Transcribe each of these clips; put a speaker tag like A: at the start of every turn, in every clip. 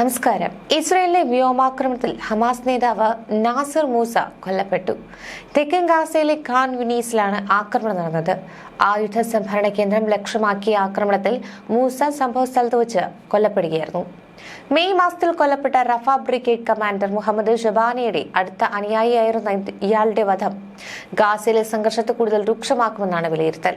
A: നമസ്കാരം. ഇസ്രയേലിലെ വ്യോമാക്രമണത്തിൽ ഹമാസ് നേതാവ് നാസർ മൂസ കൊല്ലപ്പെട്ടു. തെക്കൻ ഗാസയിലെ ഖാൻ യുനീസിലാണ് ആക്രമണം നടന്നത്. ആയുധ സംഭരണ കേന്ദ്രം ലക്ഷ്യമാക്കിയ ആക്രമണത്തിൽ മൂസ സംഭവ സ്ഥലത്ത് വെച്ച് കൊല്ലപ്പെടുകയായിരുന്നു. മെയ് മാസത്തിൽ കൊല്ലപ്പെട്ട റഫ ബ്രിഗേഡ് കമാൻഡർ മുഹമ്മദ് ഷബാനയുടെ അടുത്ത അനുയായിയായിരുന്ന ഇയാളുടെ വധം ഗാസയിലെ സംഘർഷത്തെ കൂടുതൽ രൂക്ഷമാക്കുമെന്നാണ് വിലയിരുത്തൽ.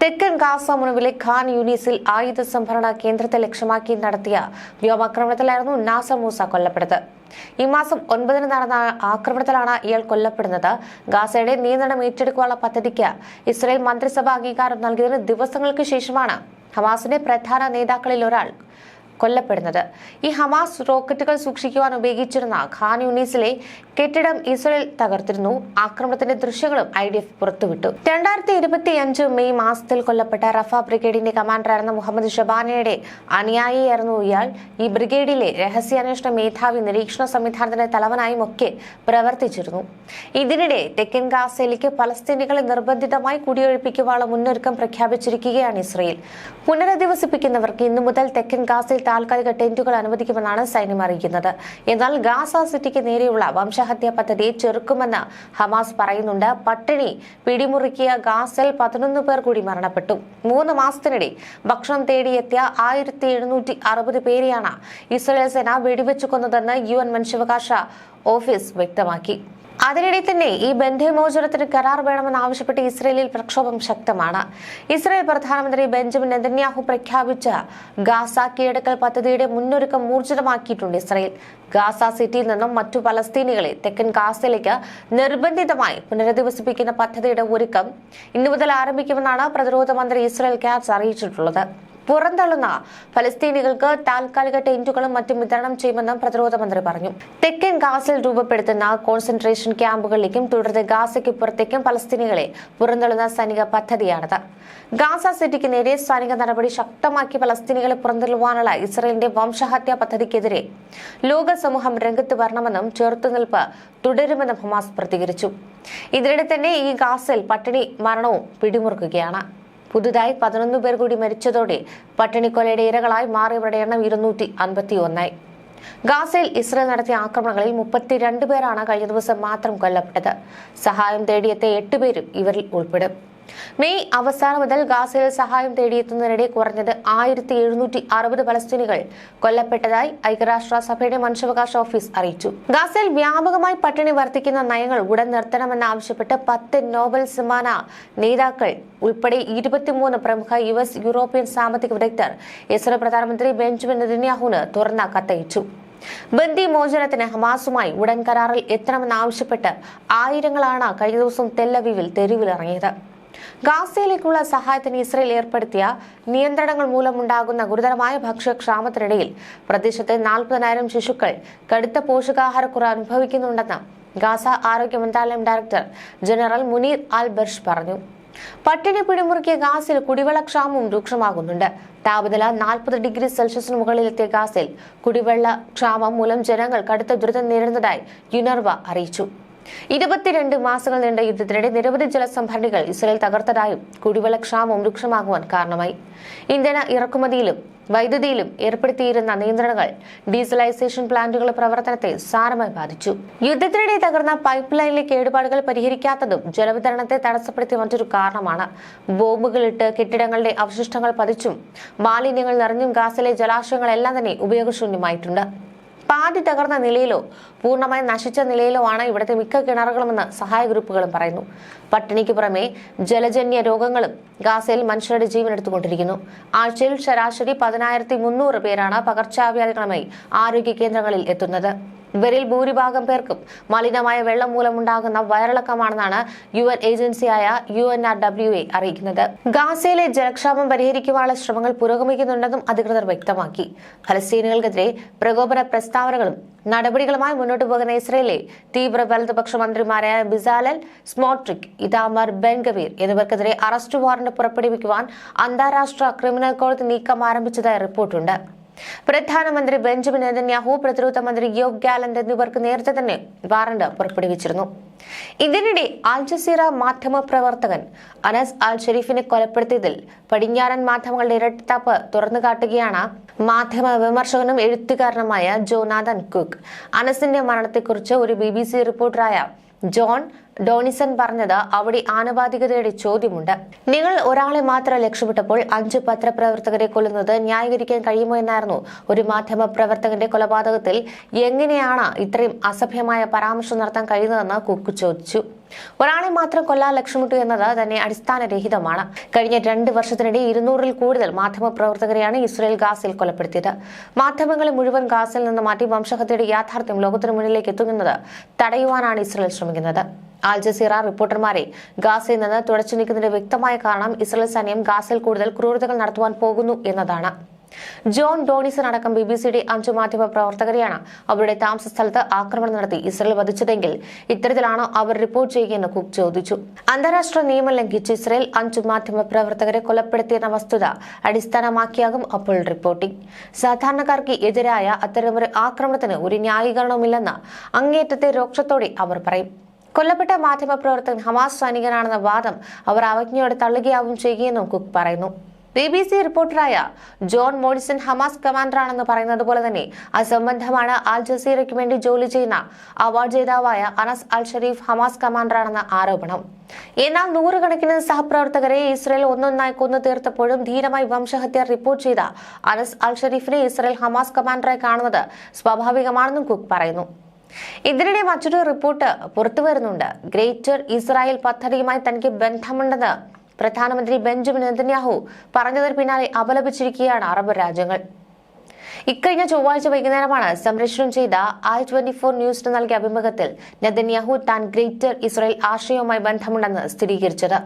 A: തെക്കൻ ഗാസ മുനവിലെ ഖാൻ യൂണിസിൽ ആയുധ സംഭരണ കേന്ദ്രത്തെ ലക്ഷ്യമാക്കി നടത്തിയ വ്യോമാക്രമണത്തിലായിരുന്നു നാസർ മൂസ കൊല്ലപ്പെട്ടത്. ഈ മാസം ഒൻപതിന് നടന്ന ആക്രമണത്തിലാണ് ഇയാൾ കൊല്ലപ്പെടുന്നത്. ഗാസയുടെ നിയന്ത്രണം ഏറ്റെടുക്കാനുള്ള പദ്ധതിക്ക് ഇസ്രായേൽ മന്ത്രിസഭ അംഗീകാരം നൽകിയതിന് ദിവസങ്ങൾക്ക് ശേഷമാണ് ഹമാസിന്റെ പ്രധാന നേതാക്കളിൽ ഒരാൾ കൊല്ലപ്പെടുന്നത്. ഈ ഹമാസ് റോക്കറ്റുകൾ സൂക്ഷിക്കുവാൻ ഉപയോഗിച്ചിരുന്ന ഖാൻ യൂണീസിലെ കെട്ടിടം ഇസ്രയേൽ തകർത്തിരുന്നു. ആക്രമണത്തിന്റെ ദൃശ്യങ്ങളും ഐ ഡി എഫ് പുറത്തുവിട്ടു. രണ്ടായിരത്തി ഇരുപത്തി അഞ്ച് മെയ് മാസത്തിൽ കൊല്ലപ്പെട്ട റഫ ബ്രിഗേഡിന്റെ കമാൻഡറായിരുന്ന മുഹമ്മദ് ഷബാനയുടെ അനുയായിയായിരുന്നു ഇയാൾ. ഈ ബ്രിഗേഡിലെ രഹസ്യാന്വേഷണ മേധാവി നിരീക്ഷണ സംവിധാനത്തിന്റെ തലവനായും ഒക്കെ പ്രവർത്തിച്ചിരുന്നു. ഇതിനിടെ തെക്കൻ ഗാസയിലേക്ക് പലസ്തീനികളെ നിർബന്ധിതമായി കുടിയൊഴിപ്പിക്കുവാനുള്ള മുന്നൊരുക്കം പ്രഖ്യാപിച്ചിരിക്കുകയാണ് ഇസ്രയേൽ. പുനരധിവസിപ്പിക്കുന്നവർക്ക് ഇന്നു മുതൽ തെക്കൻ ഗാസയിൽ താൽക്കാലിക ടെന്റുകൾ അനുവദിക്കുമെന്നാണ് സൈന്യം അറിയിക്കുന്നത്. എന്നാൽ ഗാസ സിറ്റിക്ക് നേരെയുള്ള വംശഹത്യാ പദ്ധതി ചെറുക്കുമെന്ന് ഹമാസ് പറയുന്നുണ്ട്. പട്ടിണി പിടിമുറുക്കിയ ഗാസൽ പതിനൊന്ന് പേർ കൂടി മരണപ്പെട്ടു. മൂന്ന് മാസത്തിനിടെ ഭക്ഷണം തേടിയെത്തിയ ആയിരത്തി എഴുന്നൂറ്റി അറുപത് പേരെയാണ് ഇസ്രയേൽ സേന വെടിവെച്ചു കൊന്നതെന്ന് യു എൻ മനുഷ്യാവകാശ ഓഫീസ് വ്യക്തമാക്കി. അതിനിടെ തന്നെ ഈ ബന്ധുമോചനത്തിന് കരാർ വേണമെന്ന് ആവശ്യപ്പെട്ട് ഇസ്രയേലിൽ പ്രക്ഷോഭം ശക്തമാണ്. ഇസ്രയേൽ പ്രധാനമന്ത്രി ബെഞ്ചമിൻ നെതന്യാഹു പ്രഖ്യാപിച്ച ഗാസ കീഴടക്കൽ പദ്ധതിയുടെ മുന്നൊരുക്കം ഊർജിതമാക്കിയിട്ടുണ്ട് ഇസ്രയേൽ. ഗാസ സിറ്റിയിൽ നിന്നും മറ്റു പലസ്തീനികളെ തെക്കൻ ഗാസയിലേക്ക് നിർബന്ധിതമായി പുനരധിവസിപ്പിക്കുന്ന പദ്ധതിയുടെ ഒരുക്കം ഇന്നു മുതൽ ആരംഭിക്കുമെന്നാണ് പ്രതിരോധ മന്ത്രി ഇസ്രയേൽ കാറ്റ്സ് അറിയിച്ചിട്ടുള്ളത്. പുറന്തള്ളുന്ന ഫലസ്തീനികൾക്ക് താൽക്കാലിക ടെന്റുകളും മറ്റും വിതരണം ചെയ്യുമെന്നും പ്രതിരോധ മന്ത്രി പറഞ്ഞു. തെക്കൻ ഗാസയിൽ രൂപപ്പെടുത്തുന്ന കോൺസെൻട്രേഷൻ ക്യാമ്പുകളിലേക്കും തുടർന്ന് ഗാസയ്ക്ക് പുറത്തേക്കും ഫലസ്തീനികളെ പുറന്തള്ളുന്ന സൈനിക പദ്ധതിയാണിത്. ഗാസ സിറ്റിക്ക് നേരെ സൈനിക നടപടി ശക്തമാക്കി ഫലസ്തീനികളെ പുറന്തള്ളുവാനുള്ള ഇസ്രയേലിന്റെ വംശഹത്യാ പദ്ധതിക്കെതിരെ ലോക സമൂഹം രംഗത്ത് വരണമെന്നും ചെറുത്തുനിൽപ്പ് തുടരുമെന്നും ഹമാസ് പ്രതികരിച്ചു. ഇതിനിടെ തന്നെ ഈ ഗാസയിൽ പട്ടിണി മരണവും പിടിമുറുക്കുകയാണ്. പുതുതായി പതിനൊന്ന് പേർ കൂടി മരിച്ചതോടെ പട്ടിണിക്കൊലയുടെ ഇരകളായി മാറിയവരുടെ എണ്ണം ഇരുന്നൂറ്റി അൻപത്തി ഒന്നായി ഗാസയിൽ ഇസ്രയേൽ നടത്തിയ ആക്രമണങ്ങളിൽ മുപ്പത്തിരണ്ട് പേരാണ് കഴിഞ്ഞ ദിവസം മാത്രം കൊല്ലപ്പെട്ടത്. സഹായം തേടിയെത്തിയ എട്ട് പേരും ഇവരിൽ ഉൾപ്പെടും. മെയ് അവസാനം മുതൽ ഗാസയിൽ സഹായം തേടിയെത്തുന്നതിനിടെ കുറഞ്ഞത് ആയിരത്തി എഴുന്നൂറ്റി അറുപത് പലസ്തീനികൾ കൊല്ലപ്പെട്ടതായി ഐക്യരാഷ്ട്ര സഭയുടെ മനുഷ്യാവകാശ ഓഫീസ് അറിയിച്ചു. ഗാസയിൽ വ്യാപകമായി പട്ടിണി വർദ്ധിക്കുന്ന നയങ്ങൾ ഉടൻ നിർത്തണമെന്നാവശ്യപ്പെട്ട് പത്ത് നോബൽ സമ്മാന നേതാക്കൾ ഉൾപ്പെടെ ഇരുപത്തിമൂന്ന് പ്രമുഖ യു എസ് യൂറോപ്യൻ സാമ്പത്തിക വിദഗ്ധർ ഇസ്രയേൽ പ്രധാനമന്ത്രി ബെഞ്ചമിൻ നെതന്യാഹുവിന് തുറന്ന കത്തയച്ചു. ബന്ദി മോചനത്തിന് ഹമാസുമായി ഉടൻ കരാറിൽ എത്തണമെന്നാവശ്യപ്പെട്ട് ആയിരങ്ങളാണ് കഴിഞ്ഞ ദിവസം തെല്ലവീവിൽ തെരുവിലിറങ്ങിയത്. ഗാസയിലേക്കുള്ള സഹായത്തിന് ഇസ്രയേൽ ഏർപ്പെടുത്തിയ നിയന്ത്രണങ്ങൾ മൂലമുണ്ടാകുന്ന ഗുരുതരമായ ഭക്ഷ്യക്ഷാമത്തിനിടയിൽ പ്രദേശത്തെ നാൽപ്പതിനായിരം ശിശുക്കൾ കടുത്ത പോഷകാഹാരക്കുറവ് അനുഭവിക്കുന്നുണ്ടെന്ന് ഗാസ ആരോഗ്യ മന്ത്രാലയം director general Munir al Bursh പറഞ്ഞു. പട്ടിണി പിടിമുറുക്കിയ ഗാസിൽ കുടിവെള്ളക്ഷാമവും രൂക്ഷമാകുന്നുണ്ട്. താപനില നാൽപ്പത് ഡിഗ്രി സെൽഷ്യസിന് മുകളിലെത്തിയ ഗാസിൽ കുടിവെള്ള ക്ഷാമം മൂലം ജനങ്ങൾ കടുത്ത ദുരിതം നേരിടുന്നതായി യുനർവ അറിയിച്ചു. ഇരുപത്തിരണ്ട് മാസങ്ങൾ നീണ്ട യുദ്ധത്തിനിടെ നിരവധി ജലസംഭരണികൾ ഇസ്രയേൽ തകർത്തതായും കുടിവെള്ളക്ഷാമം രൂക്ഷമാകുവാൻ കാരണമായി. ഇന്ധന ഇറക്കുമതിയിലും വൈദ്യുതിയിലും ഏർപ്പെടുത്തിയിരുന്ന നിയന്ത്രണങ്ങൾ ഡീസലൈസേഷൻ പ്ലാന്റുകളുടെ പ്രവർത്തനത്തെ സാരമായി ബാധിച്ചു. യുദ്ധത്തിനിടെ തകർന്ന പൈപ്പ് ലൈനിലെ കേടുപാടുകൾ പരിഹരിക്കാത്തതും ജലവിതരണത്തെ തടസ്സപ്പെടുത്തിയ മറ്റൊരു കാരണമാണ്. ബോംബുകളിട്ട് കെട്ടിടങ്ങളുടെ അവശിഷ്ടങ്ങൾ പതിച്ചും മാലിന്യങ്ങൾ നിറഞ്ഞും ഗാസിലെ ജലാശയങ്ങളെല്ലാം തന്നെ ഉപയോഗശൂന്യമായിട്ടുണ്ട്. പാതി തകർന്ന നിലയിലോ പൂർണമായി നശിച്ച നിലയിലോ ആണ് ഇവിടുത്തെ മിക്ക കിണറുകളുമെന്ന് സഹായ ഗ്രൂപ്പുകളും പറയുന്നു. പട്ടിണിക്ക് പുറമെ ജലജന്യ രോഗങ്ങളും ഗാസയിൽ മനുഷ്യരുടെ ജീവൻ എടുത്തുകൊണ്ടിരിക്കുന്നു. ആഴ്ചയിൽ ശരാശരി പതിനായിരത്തി മുന്നൂറ് പേരാണ് പകർച്ചവ്യാധികളുമായി ആരോഗ്യ കേന്ദ്രങ്ങളിൽ എത്തുന്നത്. ഇവരിൽ ഭൂരിഭാഗം പേർക്കും മലിനമായ വെള്ളം മൂലമുണ്ടാകുന്ന വയറിളക്കമാണെന്നാണ് യു എൻ ഏജൻസിയായ U N R W A അറിയിക്കുന്നത്. ഗാസയിലെ ജലക്ഷാമം പരിഹരിക്കുവാനുള്ള ശ്രമങ്ങൾ പുരോഗമിക്കുന്നുണ്ടെന്നും അധികൃതർ വ്യക്തമാക്കി. ഫലസ്തീനുകൾക്കെതിരെ പ്രകോപന പ്രസ്താവനകളും നടപടികളുമായി മുന്നോട്ടു പോകുന്ന ഇസ്രയേലിലെ തീവ്ര വലതുപക്ഷ മന്ത്രിമാരായ Bezalel Smotrich Itamar Ben Gvir എന്നിവർക്കെതിരെ arrest warrant പുറപ്പെടുവിക്കുവാൻ അന്താരാഷ്ട്ര ക്രിമിനൽ കോടതി നീക്കം ആരംഭിച്ചതായി റിപ്പോർട്ടുണ്ട്. പ്രധാനമന്ത്രി ബെഞ്ചമിൻ നെതന്യാഹു പ്രതിരോധ മന്ത്രി യോഗ് ഗാലന്റ് എന്നിവർക്ക് നേരത്തെ തന്നെ വാറണ്ട് പുറപ്പെടുവിച്ചിരുന്നു. ഇതിനിടെ അൽ ജസീറ മാധ്യമ പ്രവർത്തകൻ അനസ് അൽ ഷെരീഫിനെ കൊലപ്പെടുത്തിയതിൽ പടിഞ്ഞാറൻ മാധ്യമങ്ങളുടെ ഇരട്ടത്താപ്പ് തുറന്നു കാട്ടുകയാണ്. മാധ്യമ വിമർശകനും എഴുത്തുകാരനുമായ ജോനാഥൻ കുക്ക് അനസിന്റെ മരണത്തെക്കുറിച്ച് ഒരു ബി ബി സി റിപ്പോർട്ടറായ ജോൺ ഡോണിസൺ പറഞ്ഞത് അവിടെ ആനുപാതികതയുടെ ചോദ്യമുണ്ട്. നിങ്ങൾ ഒരാളെ മാത്രം ലക്ഷ്യമിട്ടപ്പോൾ അഞ്ച് പത്രപ്രവർത്തകരെ കൊല്ലുന്നത് ന്യായീകരിക്കാൻ കഴിയുമോ എന്നായിരുന്നു ഒരു മാധ്യമ പ്രവർത്തകന്റെ കൊലപാതകത്തിൽ. എങ്ങനെയാണ് ഇത്രയും അസഭ്യമായ പരാമർശം നടത്താൻ കഴിയുന്നതെന്ന് കുക്ക് ചോദിച്ചു. ഒരാളെ മാത്രം കൊല്ലാൻ ലക്ഷ്യമിട്ടു എന്നത് തന്നെ അടിസ്ഥാനരഹിതമാണ്. കഴിഞ്ഞ രണ്ട് വർഷത്തിനിടെ ഇരുന്നൂറിൽ കൂടുതൽ മാധ്യമ പ്രവർത്തകരെയാണ് ഇസ്രയേൽ ഗാസിൽ കൊലപ്പെടുത്തിയത്. മാധ്യമങ്ങളെ മുഴുവൻ ഗാസിൽ നിന്ന് മാറ്റി വംശഹത്യയുടെ യാഥാർത്ഥ്യം ലോകത്തിന് മുന്നിലേക്ക് എത്തുന്നത് തടയുവാനാണ് ഇസ്രയേൽ ശ്രമിക്കുന്നത്. ആൽ ജസീറ റിപ്പോർട്ടർമാരെ ഗാസയിൽ നിന്ന് തുടച്ചു നീക്കുന്നതിന്റെ വ്യക്തമായ കാരണം ഇസ്രയേൽ സൈന്യം ഗാസയിൽ കൂടുതൽ ക്രൂരതകൾ നടത്തുവാൻ പോകുന്നു എന്നതാണ്. ജോൺ ഡോണിസൺ അടക്കം ബി ബി സിയുടെ അഞ്ചു മാധ്യമ പ്രവർത്തകരെയാണ് അവരുടെ താമസ സ്ഥലത്ത് ആക്രമണം നടത്തി ഇസ്രയേൽ വധിച്ചതെങ്കിൽ ഇത്തരത്തിലാണോ അവർ റിപ്പോർട്ട് ചെയ്യുകയെന്ന് കുക്ക് ചോദിച്ചു. അന്താരാഷ്ട്ര നിയമം ലംഘിച്ച് ഇസ്രയേൽ അഞ്ചു മാധ്യമ പ്രവർത്തകരെ കൊലപ്പെടുത്തിയെന്ന വസ്തുത അടിസ്ഥാനമാക്കിയാകും അപ്പോൾ റിപ്പോർട്ടിംഗ്. സാധാരണക്കാർക്ക് എതിരായ അത്തരമൊരു ആക്രമണത്തിന് ഒരു ന്യായീകരണവുമില്ലെന്ന് അങ്ങേറ്റത്തെ രോക്ഷത്തോടെ അവർ പറയും. കൊല്ലപ്പെട്ട മാധ്യമപ്രവർത്തകൻ ഹമാസ് സൈനികനാണെന്ന വാദം അവർ അവജ്ഞയോടെ തള്ളുകയാവും ചെയ്യുകയെന്നും കുക്ക് പറയുന്നു. ബി ബി സി റിപ്പോർട്ടറായ ജോൺ മോഡിസൺ ഹമാസ് കമാൻഡറാണെന്ന് പറയുന്നത് പോലെ തന്നെ അസംബന്ധമാണ് അൽ ജസീറയ്ക്ക് വേണ്ടി ജോലി ചെയ്യുന്ന അവാർഡ് ജേതാവായ അനസ് അൽ ഷരീഫ് ഹമാസ് കമാൻഡറാണെന്ന ആരോപണം. എന്നാൽ നൂറുകണക്കിന് സഹപ്രവർത്തകരെ ഇസ്രയേൽ ഒന്നൊന്നായി കൊന്നു തീർത്തപ്പോഴും ധീരമായി വംശഹത്യ റിപ്പോർട്ട് ചെയ്ത അനസ് അൽ ഷരീഫിനെ ഇസ്രയേൽ ഹമാസ് കമാൻഡറായി കാണുന്നത് സ്വാഭാവികമാണെന്നും കുക്ക് പറയുന്നു. ഇതിനിടെ മറ്റൊരു റിപ്പോർട്ട് പുറത്തു വരുന്നുണ്ട്. ഗ്രേറ്റർ ഇസ്രായേൽ പദ്ധതിയുമായി തനിക്ക് ബന്ധമുണ്ടെന്ന് പ്രധാനമന്ത്രി ബെഞ്ചമിൻ നെതന്യാഹു പറഞ്ഞതിന് പിന്നാലെ അപലപിച്ചിരിക്കുകയാണ് അറബ് രാജ്യങ്ങൾ. ഇക്കഴിഞ്ഞ ചൊവ്വാഴ്ച വൈകുന്നേരമാണ് സംരക്ഷണം ചെയ്ത ഐ ട്വന്റി ഫോർ ന്യൂസിന് നൽകിയ അഭിമുഖത്തിൽ നെതന്യാഹു താൻ ഗ്രേറ്റർ ഇസ്രായേൽ ആശയവുമായി ബന്ധമുണ്ടെന്ന് സ്ഥിരീകരിച്ചത്.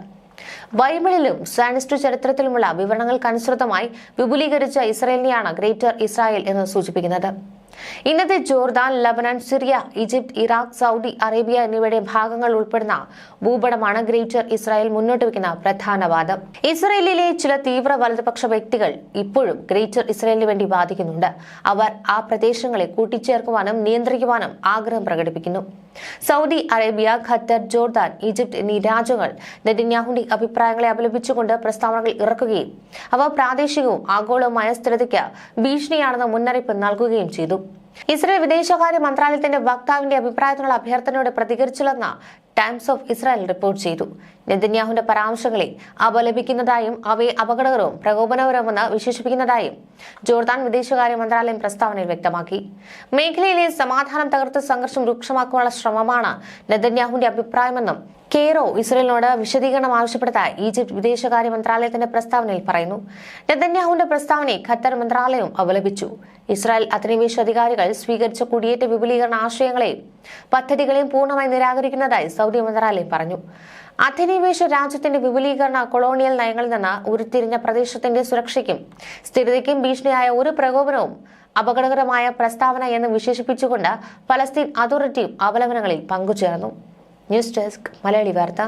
A: ബൈബിളിലും സയനിസ്റ്റ് ചരിത്രത്തിലുമുള്ള വിവരണങ്ങൾക്കനുസൃതമായി വിപുലീകരിച്ച ഇസ്രായേലിനെയാണ് ഗ്രേറ്റർ ഇസ്രായേൽ എന്ന് സൂചിപ്പിക്കുന്നത്. ഇന്നത്തെ Jordan Lebanon Syria Egypt Iraq Saudi Arabia എന്നിവയുടെ ഭാഗങ്ങൾ ഉൾപ്പെടുന്ന ഭൂപടമാണ് ഗ്രേറ്റർ ഇസ്രായേൽ മുന്നോട്ട് വയ്ക്കുന്ന പ്രധാന വാദം. ഇസ്രയേലിലെ ചില തീവ്ര വലതുപക്ഷ വ്യക്തികൾ ഇപ്പോഴും ഗ്രേറ്റർ ഇസ്രായേലിന് വേണ്ടി വാദിക്കുന്നുണ്ട്. അവർ ആ പ്രദേശങ്ങളെ കൂട്ടിച്ചേർക്കുവാനും നിയന്ത്രിക്കുവാനും ആഗ്രഹം പ്രകടിപ്പിക്കുന്നു. Saudi Arabia Qatar Jordan Egypt എന്നീ രാജ്യങ്ങൾ നെതന്യാഹുവിന്റെ അഭിപ്രായങ്ങളെ അപലപിച്ചുകൊണ്ട് പ്രസ്താവനകൾ ഇറക്കുകയും അവ പ്രാദേശികവും ആഗോളവുമായ സ്ഥിരതയ്ക്ക് ഭീഷണിയാണെന്ന് മുന്നറിയിപ്പ് നൽകുകയും ചെയ്തു. ഇസ്രായേൽ വിദേശകാര്യ മന്ത്രാലയത്തിന്റെ വക്താവിന്റെ അഭിപ്രായത്തിനുള്ള അഭ്യർത്ഥനയോട് പ്രതികരിച്ചില്ലെന്ന് ടൈംസ് ഓഫ് ഇസ്രായേൽ റിപ്പോർട്ട് ചെയ്തു. നെതന്യാഹുവിന്റെ പരാമർശങ്ങളെ അപലപിക്കുന്നതായും അവയെ അപകടകരവും പ്രകോപനകരവുമെന്ന് വിശേഷിപ്പിക്കുന്നതായും ജോർദാൻ വിദേശകാര്യ മന്ത്രാലയം പ്രസ്താവനയിൽ വ്യക്തമാക്കി. മേഖലയിലെ സമാധാനം തകർത്ത് സംഘർഷം രൂക്ഷമാക്കാനുള്ള ശ്രമമാണ് നെതന്യാഹുവിന്റെ അഭിപ്രായമെന്നും കെയ്റോ ഇസ്രയേലിനോട് വിശദീകരണം ആവശ്യപ്പെട്ടതായി ഈജിപ്ത് വിദേശകാര്യ മന്ത്രാലയത്തിന്റെ പ്രസ്താവനയിൽ പറയുന്നു. നെതന്യാഹുന്റെ പ്രസ്താവനയെ ഖത്തർ മന്ത്രാലയവും അപലപിച്ചു. ഇസ്രായേൽ അധിനിവേശ അധികാരികൾ സ്വീകരിച്ച കുടിയേറ്റ വിപുലീകരണ ആശയങ്ങളെയും പദ്ധതികളെയും പൂർണമായി നിരാകരിക്കുന്നതായി സൗദി മന്ത്രാലയം പറഞ്ഞു. അധിനിവേശ രാജ്യത്തിന്റെ വിപുലീകരണ കൊളോണിയൽ നയങ്ങളിൽ നിന്ന് ഉരുത്തിരിഞ്ഞ പ്രദേശത്തിന്റെ സുരക്ഷയ്ക്കും സ്ഥിരതയ്ക്കും ഭീഷണിയായ ഒരു പ്രകോപനവും അപകടകരമായ പ്രസ്താവന എന്ന് വിശേഷിപ്പിച്ചുകൊണ്ട് പലസ്തീൻ അതോറിറ്റിയും അവലോകനങ്ങളിൽ പങ്കുചേർന്നു. ന്യൂസ് ഡെസ്ക് മലയാളി വാർത്ത.